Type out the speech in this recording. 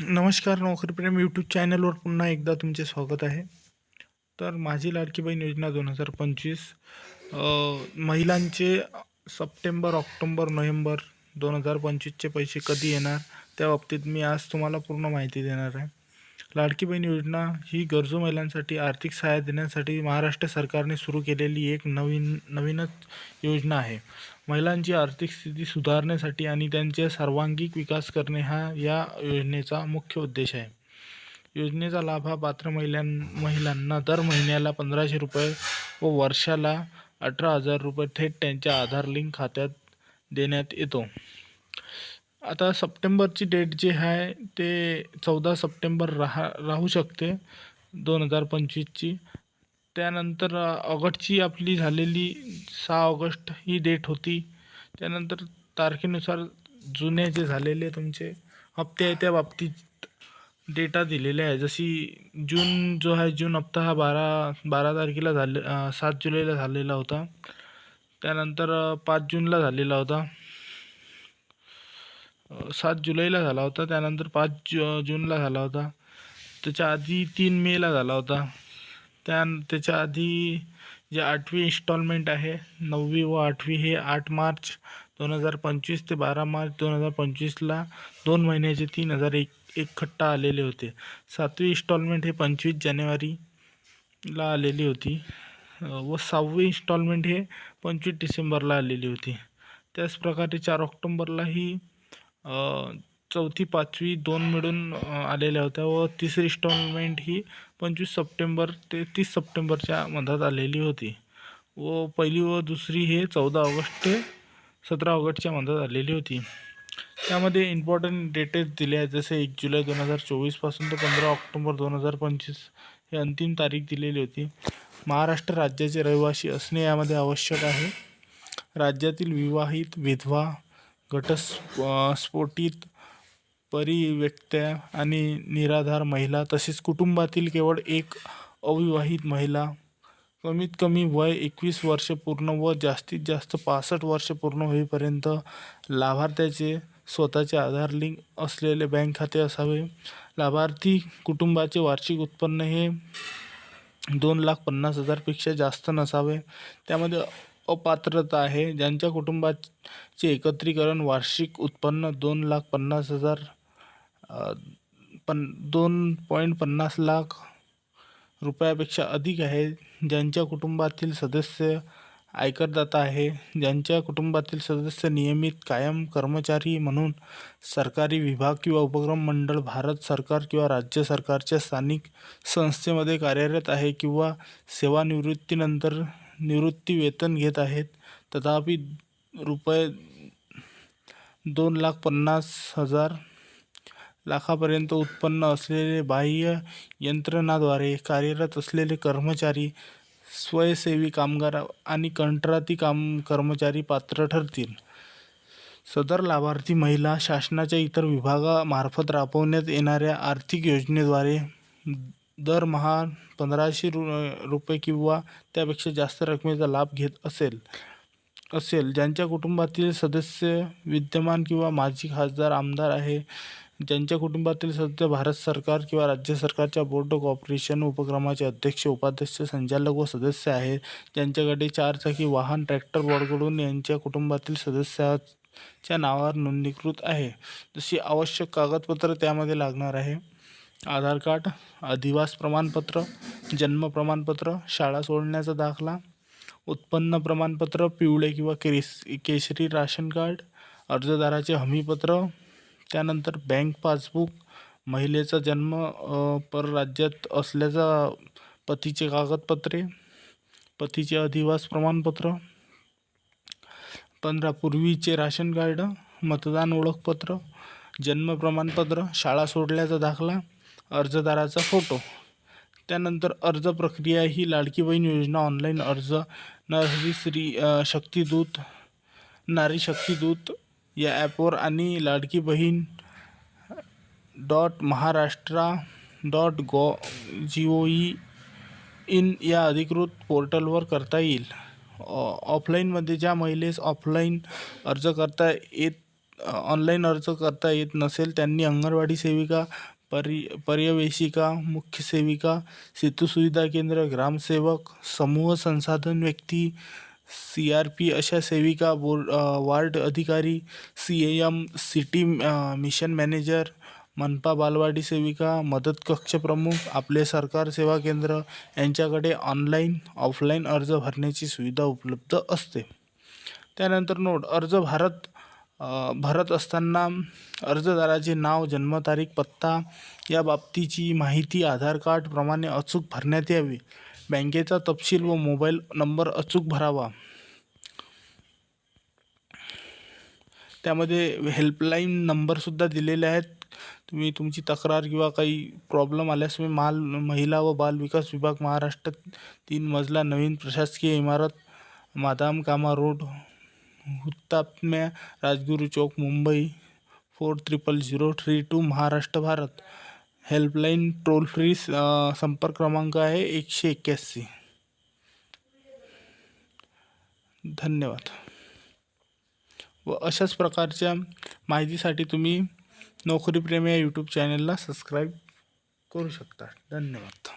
नमस्कार नोकरीप्रेम यूट्यूब चॅनलवर पुन्हा एकदा तुमचे स्वागत आहे. तर माझी लाडकी बहीण योजना दोन हजार पंचवीस महिलांचे सप्टेंबर ऑक्टोंबर नोव्हेंबर दोन हजार पंचवीसचे पैसे कधी येणार? त्या बाबतीत मी आज तुम्हाला पूर्ण माहिती देणार आहे. लाडकी बहीण योजना ही गरजू महिलांसाठी आर्थिक सहाय्य देण्यासाठी महाराष्ट्र सरकारने सुरू केलेली एक नवीन नवीनच योजना आहे. महिलांची आर्थिक स्थिती सुधारण्यासाठी आणि त्यांचे सर्वांगीण विकास करणे हा या योजनेचा मुख्य उद्देश आहे. योजनेचा लाभ हा पात्र महिलां महिलांना दर महिन्याला पंधराशे रुपये व वर्षाला अठरा हजार रुपये थेट त्यांच्या आधार लिंक खात्यात देण्यात येतो. आता सप्टेंबरची डेट जी आहे ते चौदा सप्टेंबर राहा राहू शकते दोन हजार पंचवीसची. त्यानंतर ऑगस्टची आपली झालेली सहा ऑगस्ट ही डेट होती. त्यानंतर तारखेनुसार जुने जे झालेले तुमचे हप्ते आहे त्या बाबतीत डेटा दिलेल्या आहे जशी जून जो आहे जून हप्ता हा बारा बारा तारखेला झाले सात जुलैला झालेला होता. त्यानंतर पाच जूनला झालेला होता. सात जुलैला झाला होता त्यानंतर पाच जु जूनला झाला होता. त्याच्या आधी तीन मेला झाला होता. त्या त्याच्या आधी जे आठवी इन्स्टॉलमेंट आहे नववी व आठवी हे आठ मार्च दोन हजार पंचवीस ते बारा मार्च दोन हजार पंचवीसला दोन महिन्याचे तीन हजार एक एक खट्टा आलेले होते. सातवी इन्स्टॉलमेंट हे पंचवीस जानेवारीला आलेली होती व सहावी इन्स्टॉलमेंट हे पंचवीस डिसेंबरला आलेली होती. त्याचप्रकारे चार ऑक्टोंबरला ही चौथी पाचवी दोन मिळून आलेल्या होत्या व तिसरी इन्स्टॉलमेंट ही पंचवीस सप्टेंबर ते तीस सप्टेंबरच्या मधात आलेली होती. व पहिली व दुसरी हे चौदा ऑगस्ट ते सतरा ऑगस्टच्या मधात आलेली होती. त्यामध्ये इम्पॉर्टंट डेटेस दिले आहेत. जसे एक जुलै दोन हजार चोवीसपासून ते पंधरा ऑक्टोंबर दोन हजार पंचवीस हे अंतिम तारीख दिलेली होती. महाराष्ट्र राज्याचे रहिवासी असणे यामध्ये आवश्यक आहे. राज्यातील विवाहित विधवा घटस्फ स्फोटित परिव्यक्त्या आणि निराधार महिला तसेच कुटुंबातील केवळ एक अविवाहित महिला कमीत कमी वय एकवीस वर्ष पूर्ण व जास्तीत जास्त पासष्ट वर्ष पूर्ण होईपर्यंत लाभार्थ्याचे स्वतःचे आधार लिंक असलेले बँक खाते असावे. लाभार्थी कुटुंबाचे वार्षिक उत्पन्न हे दोन लाख पन्नास हजारपेक्षा जास्त नसावे. त्यामध्ये अपात्रता आहे. ज्यांच्या कुटुंबाचे एकत्रीकरण वार्षिक उत्पन्न दोन लाख पन्नास हजार पन दोन पॉईंट पन्नास लाख रुपयापेक्षा अधिक आहे. ज्यांच्या कुटुंबातील सदस्य आयकरदाता आहे. ज्यांच्या कुटुंबातील सदस्य नियमित कायम कर्मचारी म्हणून सरकारी विभाग किंवा उपक्रम मंडळ भारत सरकार किंवा राज्य सरकारच्या स्थानिक संस्थेमध्ये कार्यरत आहे किंवा सेवानिवृत्तीनंतर निवृत्ती वेतन घेत आहेत. तथापि रुपये दोन लाख पन्नास हजार लाखापर्यंत उत्पन्न असलेले बाह्य यंत्रणाद्वारे कार्यरत असलेले कर्मचारी स्वयंसेवी कामगार आणि कंत्राटी काम कर्मचारी पात्र ठरतील. सदर लाभार्थी महिला शासनाच्या इतर विभागामार्फत राबवण्यात येणाऱ्या आर्थिक योजनेद्वारे दरमहा पंधराशे रु रुपये किंवा त्यापेक्षा जास्त रकमेचा लाभ घेत असेल असेल ज्यांच्या कुटुंबातील सदस्य विद्यमान किंवा माजी खासदार आमदार आहे ज्यांच्या कुटुंबातील सदस्य भारत सरकार किंवा राज्य सरकारच्या बोर्ड ऑफ ऑपरेशन उपक्रमाचे अध्यक्ष उपाध्यक्ष संचालक व सदस्य आहेत ज्यांच्याकडे चारचाकी वाहन ट्रॅक्टर वगळून यांच्या कुटुंबातील सदस्याच्या नावावर नोंदणीकृत आहे. जशी आवश्यक कागदपत्र त्यामध्ये लागणार आहे. आधार कार्ड अधिवास प्रमाणपत्र जन्म प्रमाणपत्र शाळा सोडण्याचा दाखला उत्पन्न प्रमाणपत्र पिवळे किंवा केस केशरी राशन कार्ड अर्जदाराचे हमीपत्र त्यानंतर बँक पासबुक महिलेचा जन्म परराज्यात असल्याचा पतीचे कागदपत्रे पतीचे अधिवास प्रमाणपत्र पंधरा पूर्वीचे राशन कार्ड मतदान ओळखपत्र जन्म प्रमाणपत्र शाळा सोडल्याचा दाखला अर्जदाराचा फोटो त्यानंतर अर्ज प्रक्रिया ही लाडकी बहीण योजना ऑनलाईन अर्ज नरहरी श्री शक्तिदूत नारी शक्तिदूत या ॲपवर आणि Ladki Bahin dot Maharashtra dot gov G O E in या अधिकृत पोर्टलवर करता येईल. ऑफलाईनमध्ये ज्या महिलेस ऑफलाईन अर्ज करता येत ऑनलाईन अर्ज करता येत नसेल त्यांनी अंगणवाडी सेविका परि पर्यवेशिका मुख्य सेविका सेतू सुविधा केंद्र ग्रामसेवक समूह संसाधन व्यक्ती सी आर पी अशा सेविका बोर्ड वार्ड अधिकारी C A M city mission manager मनपा बालवाडी सेविका मदत कक्ष प्रमुख आपले सरकार सेवा केंद्र यांच्याकडे ऑनलाईन ऑफलाईन अर्ज भरण्याची सुविधा उपलब्ध असते. त्यानंतर नोट अर्ज भारत भरत असताना अर्जदाराचे नाव जन्मतारीख पत्ता या बाबतीची माहिती आधार कार्डप्रमाणे अचूक भरण्यात यावी. बँकेचा तपशील व मोबाईल नंबर अचूक भरावा. त्यामध्ये हेल्पलाईन नंबरसुद्धा दिलेले आहेत. तुम्ही तुमची तक्रार किंवा काही प्रॉब्लेम आल्यास तुम्ही माल महिला व बाल विकास विभाग महाराष्ट्र तीन मजला नवीन प्रशासकीय इमारत madame Cama road हुतात्म्या Rajguru Chowk Mumbai. Four triple zero three two Maharashtra Bharat. Helpline toll free संपर्क क्रमांक आहे एकशे एक्क्याऐंशी धन्यवाद. व अशाच प्रकारच्या माहितीसाठी तुम्ही नोकरीप्रेमी या यूट्यूब चॅनलला सबस्क्राईब करू शकता. धन्यवाद.